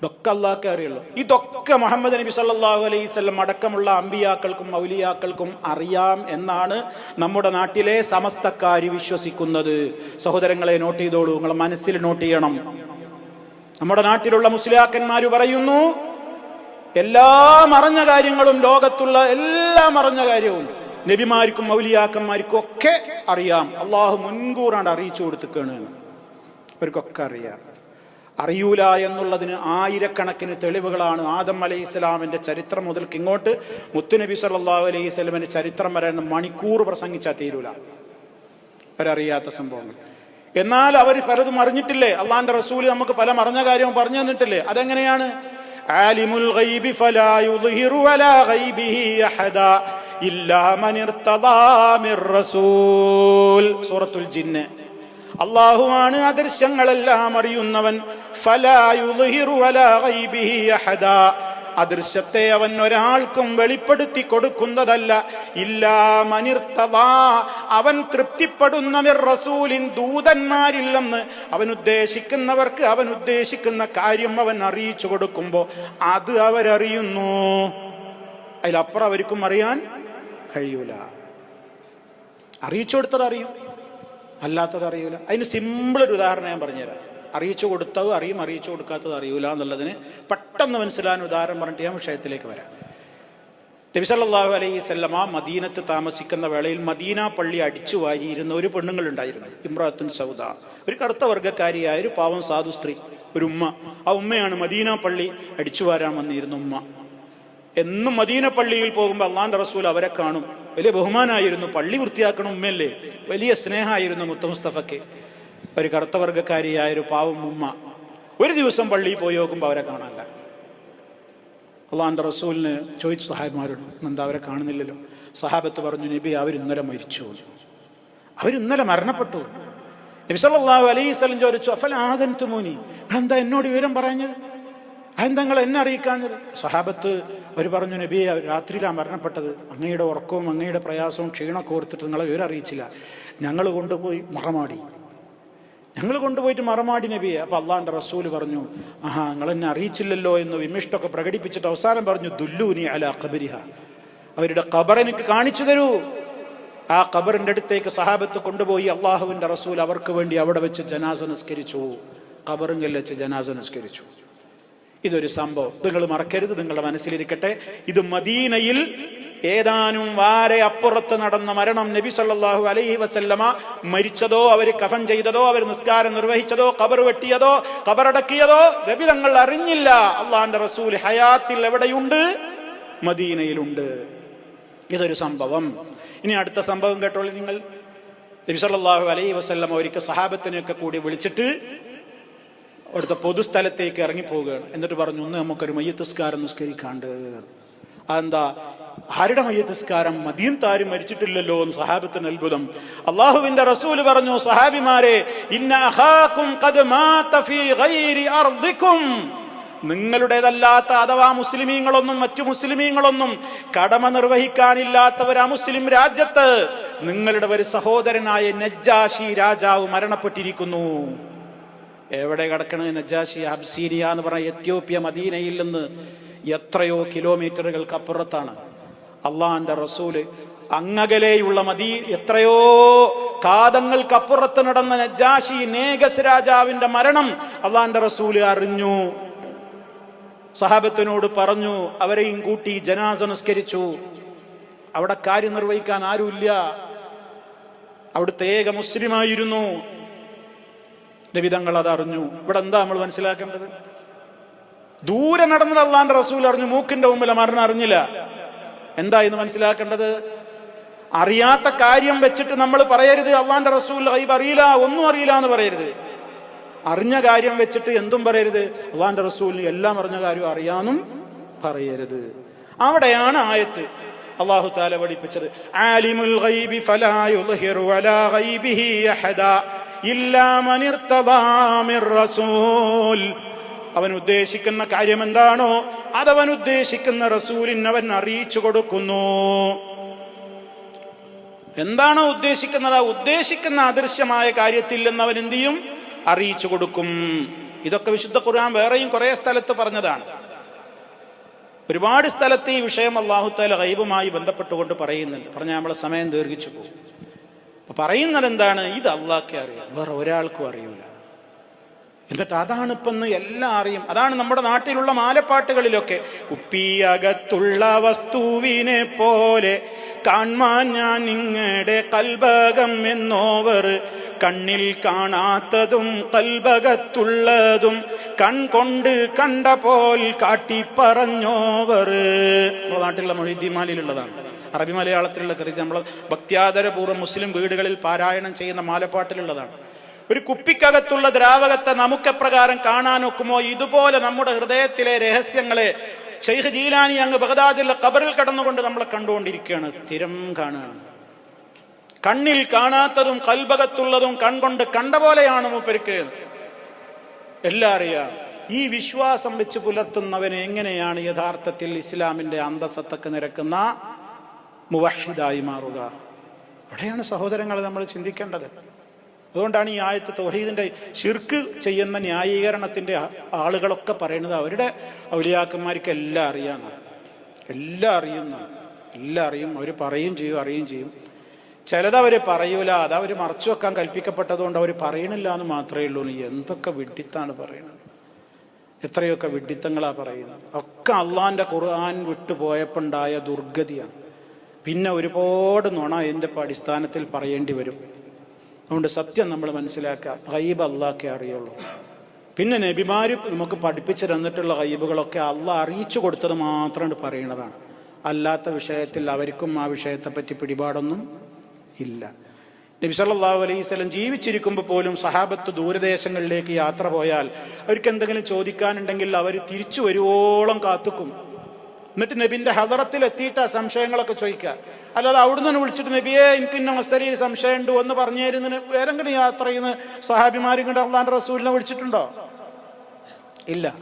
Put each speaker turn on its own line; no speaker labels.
ഇതൊക്കെ അള്ളാഹ്ക്കെ അറിയുള്ളൂ. ഇതൊക്കെ മുഹമ്മദ് നബി സല്ലാഹു അലൈഹി അടക്കമുള്ള അമ്പിയാക്കൾക്കും മൗലിയാക്കൾക്കും അറിയാം എന്നാണ് നമ്മുടെ നാട്ടിലെ സമസ്തക്കാർ വിശ്വസിക്കുന്നത്. സഹോദരങ്ങളെ നോട്ട് ചെയ്തോളൂ നിങ്ങൾ മനസ്സിൽ നോട്ട് ചെയ്യണം. നമ്മുടെ നാട്ടിലുള്ള മുസ്ലിയാക്കന്മാർ പറയുന്നു എല്ലാം അറിഞ്ഞ കാര്യങ്ങളും ലോകത്തുള്ള എല്ലാം അറിഞ്ഞ കാര്യവും നബിമാർക്കും മൗലിയാക്കന്മാർക്കും ഒക്കെ അറിയാം. അള്ളാഹു മുൻകൂറാണ് അറിയിച്ചു കൊടുത്തിക്കാണ് അവർക്കൊക്കെ അറിയാം. അറിയൂല എന്നുള്ളതിന് ആയിരക്കണക്കിന് തെളിവുകളാണ് ആദം അലൈഹി ഇസ്ലാമിന്റെ ചരിത്രം മുതൽക്ക് ഇങ്ങോട്ട്. മുത്തുനബി സല്ലാ അലൈഹി സ്വലമിന്റെ ചരിത്രം വരെ മണിക്കൂർ പ്രസംഗിച്ചാൽ തീരൂല. അവരറിയാത്ത സംഭവങ്ങൾ. എന്നാൽ അവർ പലതും അറിഞ്ഞിട്ടില്ലേ? അള്ളാന്റെ റസൂൽ നമുക്ക് പല മറിഞ്ഞ കാര്യവും പറഞ്ഞു തന്നിട്ടില്ലേ? അതെങ്ങനെയാണ്? ആലിമുൽ ഗൈബി ഫലാ സൂറത്തുൽ അദൃശ്യങ്ങളെല്ലാം അറിയുന്നവൻ. അദൃശ്യത്തെ അവൻ ഒരാൾക്കും വെളിപ്പെടുത്തി കൊടുക്കുന്നതല്ല. ഇല്ലാ മനിർത്തതാ അവൻ തൃപ്തിപ്പെടുന്നവർ റസൂലിൻ ദൂതന്മാരില്ലെന്ന് അവൻ ഉദ്ദേശിക്കുന്നവർക്ക് അവൻ ഉദ്ദേശിക്കുന്ന കാര്യം അവൻ അറിയിച്ചു കൊടുക്കുമ്പോൾ അത് അവരറിയുന്നു. അതിലപ്പുറം അവർക്കും അറിയാൻ കഴിയൂല. അറിയിച്ചു കൊടുത്തത് അറിയും. അല്ലാത്തത് അറിയൂല. അതിന് സിമ്പിൾ ഒരു ഉദാഹരണം ഞാൻ പറഞ്ഞുതരാം. അറിയിച്ചു കൊടുത്തത് അറിയും അറിയിച്ചു കൊടുക്കാത്തത് അറിയൂല എന്നുള്ളതിന് പെട്ടെന്ന് മനസ്സിലാൻ ഉദാഹരണം പറഞ്ഞിട്ട് ഞാൻ വിഷയത്തിലേക്ക് വരാം. നബിസല്ലാഹു അലൈഹി സ്വല്ലമ മദീനത്ത് താമസിക്കുന്ന വേളയിൽ മദീന പള്ളി അടിച്ചു വാരിയിരുന്ന ഒരു പെണ്ണുങ്ങളുണ്ടായിരുന്നു ഇമ്രാത്തുൻ സൗദ. ഒരു കറുത്ത വർഗക്കാരിയായ ഒരു പാവം സാധു സ്ത്രീ ഒരു ഉമ്മ. ആ ഉമ്മയാണ് മദീന പള്ളി അടിച്ചു വാരാൻ വന്നിരുന്ന ഉമ്മ. എന്നും മദീന പള്ളിയിൽ പോകുമ്പോൾ അള്ളാന്റെ റസൂൽ അവരെ കാണും. വലിയ ബഹുമാനായിരുന്നു പള്ളി വൃത്തിയാക്കണം ഉമ്മയല്ലേ? വലിയ സ്നേഹമായിരുന്നു മുത്ത മുസ്തഫയ്ക്ക് ഒരു കറുത്ത വർഗക്കാരിയായ ഒരു പാവം ഉമ്മ ഒരു ദിവസം പള്ളിയിൽ പോയി നോക്കുമ്പോൾ അവരെ കാണാനില്ല. അള്ളാഹാന്റെ റസൂലിന് ചോദിച്ചു സഹാബിമാരോട് എന്താ അവരെ കാണുന്നില്ലല്ലോ? സഹാബത്ത് പറഞ്ഞു നബി അവരിന്നലെ മരിച്ചു. അവരിന്നലെ മരണപ്പെട്ടു. നബി സല്ലല്ലാഹു അലൈഹി വസല്ലം ചോദിച്ചു അഫൽ ആദൻ തുമൂനി എന്താ എന്നോട് വിവരം പറഞ്ഞത്? അതെന്താങ്ങൾ എന്നെ അറിയിക്കാഞ്ഞത്? സഹാബത്ത് അവർ പറഞ്ഞു നബി രാത്രിയിലാണ് മരണപ്പെട്ടത്. അങ്ങയുടെ ഉറക്കവും അങ്ങയുടെ പ്രയാസവും ക്ഷീണമൊക്കെ ഓർത്തിട്ട് നിങ്ങളെ വിവരം അറിയിച്ചില്ല. ഞങ്ങൾ കൊണ്ടുപോയി മറമാടി. ഞങ്ങൾ കൊണ്ടുപോയിട്ട് മറമാടി നബിയെ അപ്പൊ അള്ളാന്റെ റസൂൽ പറഞ്ഞു ആഹാ നിങ്ങൾ എന്നെ അറിയിച്ചില്ലല്ലോ എന്ന് വിമിഷ്ടമൊക്കെ പ്രകടിപ്പിച്ചിട്ട് അവസാനം പറഞ്ഞു ദുല്ലൂനി അല കബരിഹ അവരുടെ ഖബർ എനിക്ക് കാണിച്ചു തരൂ. ആ ഖബറിന്റെ അടുത്തേക്ക് സഹാബത്ത് കൊണ്ടുപോയി അള്ളാഹുവിന്റെ റസൂൽ അവർക്ക് വേണ്ടി അവിടെ വെച്ച് ജനാസ നിസ്കരിച്ചു. ഖബറിങ്കിൽ വെച്ച് ജനാസ നിസ്കരിച്ചു. ഇതൊരു സംഭവം. നിങ്ങൾ മറക്കരുത് നിങ്ങളുടെ മനസ്സിലിരിക്കട്ടെ. ഇത് മദീനയിൽ ഏതാനും വാരെ അപ്പുറത്ത് നടന്ന മരണം നബി സല്ലാഹു അലൈഹി വസല്ലമ മരിച്ചതോ അവർ കഫൻ ചെയ്തതോ അവർ നിസ്കാരം നിർവഹിച്ചതോ കബർ വെട്ടിയതോ കബറടക്കിയതോ നബി തങ്ങൾ അറിഞ്ഞില്ല. അള്ളാന്റെ റസൂൽ ഹയാത്തിൽ എവിടെയുണ്ട്? മദീനയിലുണ്ട്. ഇതൊരു സംഭവം. ഇനി അടുത്ത സംഭവം കേട്ടോളൂ നിങ്ങൾ. നബി സല്ലാഹു അലൈഹി വസല്ലമ ഒരിക്കൽ സഹാബത്തിനെയൊക്കെ കൂടി വിളിച്ചിട്ട് അവിടുത്തെ പൊതുസ്ഥലത്തേക്ക് ഇറങ്ങി ഇറങ്ങിപ്പോവുകയാണ്. എന്നിട്ട് പറഞ്ഞു ഒന്ന് നമുക്കൊരു മയ്യത്തസ്കാരം നിസ്കരിക്കാണ്ട് അതെന്താ ആരുടെ മയ്യത്തസ്കാരം മദീൻ താരും മരിച്ചിട്ടില്ലല്ലോ എന്ന് സഹാബത്തിന് അത്ഭുതം. അള്ളാഹുവിന്റെ റസൂൽ പറഞ്ഞു സഹാബിമാരെ നിങ്ങളുടേതല്ലാത്ത അഥവാ മുസ്ലിമീങ്ങളൊന്നും മറ്റു മുസ്ലിമീങ്ങളൊന്നും കടമ നിർവഹിക്കാനില്ലാത്ത ഒരു മുസ്ലിം രാജ്യത്ത് നിങ്ങളുടെ ഒരു സഹോദരനായ നജ്ജാഷി രാജാവ് മരണപ്പെട്ടിരിക്കുന്നു. എവിടെ കിടക്കണത് നജ്ജാഷി അബ്സീരിയ എന്ന് പറഞ്ഞ എത്യോപ്യ മദീനയിൽ നിന്ന് എത്രയോ കിലോമീറ്ററുകൾക്ക് അപ്പുറത്താണ് അള്ളാന്റെ റസൂൽ അങ്ങകലെയുള്ള മതി എത്രയോ കാതങ്ങൾക്ക് അപ്പുറത്ത് നടന്ന നജാഷി നേഗസ് രാജാവിന്റെ മരണം അള്ളാന്റെ റസൂൽ അറിഞ്ഞു. സഹാബത്തിനോട് പറഞ്ഞു അവരെയും കൂട്ടി ജനാസ നിസ്കരിച്ചു. അവിടെ കാര്യം നിർവഹിക്കാൻ ആരുമില്ല. അവിടുത്തെ ഏക മുസ്ലിമായിരുന്നു. രവിതങ്ങൾ അതറിഞ്ഞു. ഇവിടെ എന്താ നമ്മൾ മനസ്സിലാക്കേണ്ടത്? ദൂരെ നടന്നത് അള്ളാന്റെ റസൂൽ അറിഞ്ഞു മൂക്കിന്റെ മുമ്പിൽ മരണം അറിഞ്ഞില്ല. എന്താ ഇന്ന് മനസ്സിലാക്കേണ്ടത്? അറിയാത്ത കാര്യം വെച്ചിട്ട് നമ്മൾ പറയരുത് അള്ളാന്റെ റസൂൽ ഗൈബ് അറിയില്ല ഒന്നും അറിയില്ല എന്ന് പറയരുത്. അറിഞ്ഞ കാര്യം വെച്ചിട്ട് എന്തും പറയരുത് അള്ളാന്റെ റസൂലിന് എല്ലാം അറിഞ്ഞ കാര്യം അറിയാനും പറയരുത്. അവിടെയാണ് ആയത്ത് അള്ളാഹു താല പഠിപ്പിച്ചത്. ആലിമുൽ ഗൈബി ഫലാ അലാ ഗൈബിഹി അഹദ ഇല്ലാ മൻ മിർ റസൂൽ. അവൻ ഉദ്ദേശിക്കുന്ന കാര്യം എന്താണോ അതവൻ ഉദ്ദേശിക്കുന്ന റസൂലിന് അവൻ അറിയിച്ചു കൊടുക്കുന്നു. എന്താണോ ഉദ്ദേശിക്കുന്നത്? ആ ഉദ്ദേശിക്കുന്ന അദൃശ്യമായ കാര്യത്തിൽ നിന്ന് അവൻ എന്ത് ചെയ്യും? അറിയിച്ചു കൊടുക്കും. ഇതൊക്കെ വിശുദ്ധ ഖുർആൻ വേറെയും കുറേ സ്ഥലത്ത് പറഞ്ഞതാണ്. ഒരുപാട് സ്ഥലത്ത് ഈ വിഷയം അള്ളാഹുത്താല ഗൈബുമായി ബന്ധപ്പെട്ടുകൊണ്ട് പറയുന്നുണ്ട്. പറഞ്ഞാൽ നമ്മളെ സമയം ദീർഘിച്ചു പോകും. പറയുന്നത് എന്താണ്? ഇത് അള്ളാഹ്ക്കെ അറിയാം. വേറെ ഒരാൾക്കും അറിയൂല. എന്നിട്ട് അതാണ് ഇപ്പം ഇന്ന് എല്ലാം അറിയും. അതാണ് നമ്മുടെ നാട്ടിലുള്ള മാലപ്പാട്ടുകളിലൊക്കെ കുപ്പിയകത്തുള്ള വസ്തുവിനെ പോലെ കാൺമാൻ ഞാൻ നിങ്ങളുടെ കൽബകം എന്നോവർ കണ്ണിൽ കാണാത്തതും കൽബകത്തുള്ളതും കൺകൊണ്ട് കണ്ട പോൽ കാട്ടിപ്പറഞ്ഞോവർ. നമ്മുടെ നാട്ടിലുള്ള മൊഹീദ്ദിമാലിലുള്ളതാണ് അറബി മലയാളത്തിലുള്ള കൃതി നമ്മൾ ഭക്ത്യാദരപൂർവം മുസ്ലിം വീടുകളിൽ പാരായണം ചെയ്യുന്ന മാലപ്പാട്ടിലുള്ളതാണ്. ഒരു കുപ്പിക്കകത്തുള്ള ദ്രാവകത്തെ നമുക്ക് എപ്രകാരം കാണാനൊക്കുമോ ഇതുപോലെ നമ്മുടെ ഹൃദയത്തിലെ രഹസ്യങ്ങളെ ഷെയ്ഖ് ജീലാനി അങ്ങ് ബഗദാദിലെ കബറിൽ കടന്നുകൊണ്ട് നമ്മളെ കണ്ടുകൊണ്ടിരിക്കുകയാണ്. സ്ഥിരം കാണുകയാണ്. കണ്ണിൽ കാണാത്തതും കൽബകത്തുള്ളതും കൺകൊണ്ട് കണ്ട പോലെയാണ് മൂപ്പർക്ക്. എല്ലാം അറിയാം ഈ വിശ്വാസം വെച്ച് പുലർത്തുന്നവന് എങ്ങനെയാണ് യഥാർത്ഥത്തിൽ ഇസ്ലാമിന്റെ അന്തസത്തക്ക് നിരക്കുന്ന മുവഹിദായി മാറുക? അവിടെയാണ് സഹോദരങ്ങളെ നമ്മൾ ചിന്തിക്കേണ്ടത്. അതുകൊണ്ടാണ് ഈ ആയത്ത് തൗഹീദിന്റെ ശിർക്ക് ചെയ്യുന്ന ന്യായീകരണത്തിന്റെ ആളുകളൊക്കെ പറയുന്നത് അവരുടെ ഔലിയാക്കന്മാർക്ക് എല്ലാം അറിയാമെന്നാണ് എല്ലാം അറിയുന്ന എല്ലാം അറിയും. അവർ പറയും ചെയ്യും അറിയും ചെയ്യും. ചിലത് അവർ പറയൂല. അത് അവർ മറച്ചു വെക്കാൻ കൽപ്പിക്കപ്പെട്ടതുകൊണ്ട് അവർ പറയണില്ല എന്ന് മാത്രമേ ഉള്ളൂ. എന്തൊക്കെ വിഡ്ഢിത്താണ് പറയുന്നത് എത്രയൊക്കെ വിഡിത്തങ്ങളാ പറയുന്നത്? ഒക്കെ അള്ളാന്റെ ഖുർആൻ വിട്ടുപോയപ്പോണ്ടായ ദുർഗതിയാണ്. പിന്നെ ഒരുപാട് നുണ എന്റെ അടിസ്ഥാനത്തിൽ പറയേണ്ടി വരും. അതുകൊണ്ട് സത്യം നമ്മൾ മനസ്സിലാക്കുക. ഗൈബ് അള്ളാഹ്ക്കെ അറിയുള്ളൂ. പിന്നെ നബിമാര് നമുക്ക് പഠിപ്പിച്ചു തന്നിട്ടുള്ള ഗൈബുകളൊക്കെ അള്ളാഹ് അറിയിച്ചു കൊടുത്തത് മാത്രമാണ് പറയണതാണ്. അല്ലാത്ത വിഷയത്തിൽ അവർക്കും ആ വിഷയത്തെപ്പറ്റി പിടിപാടൊന്നും ഇല്ല. നബി സല്ലല്ലാഹു അലൈഹി സ്വലം ജീവിച്ചിരിക്കുമ്പോൾ പോലും സഹാബത്ത് ദൂരദേശങ്ങളിലേക്ക് യാത്ര പോയാൽ അവർക്ക് എന്തെങ്കിലും ചോദിക്കാനുണ്ടെങ്കിൽ അവർ തിരിച്ചു വരുവോളം കാത്തുക്കും. എന്നിട്ട് നബിന്റെ ഹദറത്തിൽ എത്തിയിട്ട് ആ സംശയങ്ങളൊക്കെ ചോദിക്കുക. അല്ലാതെ അവിടുന്ന് വിളിച്ചിട്ട് നബിയെ എനിക്ക് ഇന്ന മസരിയിൽ സംശയമുണ്ട് എന്ന് പറഞ്ഞു തരുന്നതിന് ഏതെങ്കിലും യാത്ര ചെയ്യുന്ന സഹാബിമാരും കണ്ട് അള്ളാന്റെ റസൂലിനെ വിളിച്ചിട്ടുണ്ടോ? ഇല്ല.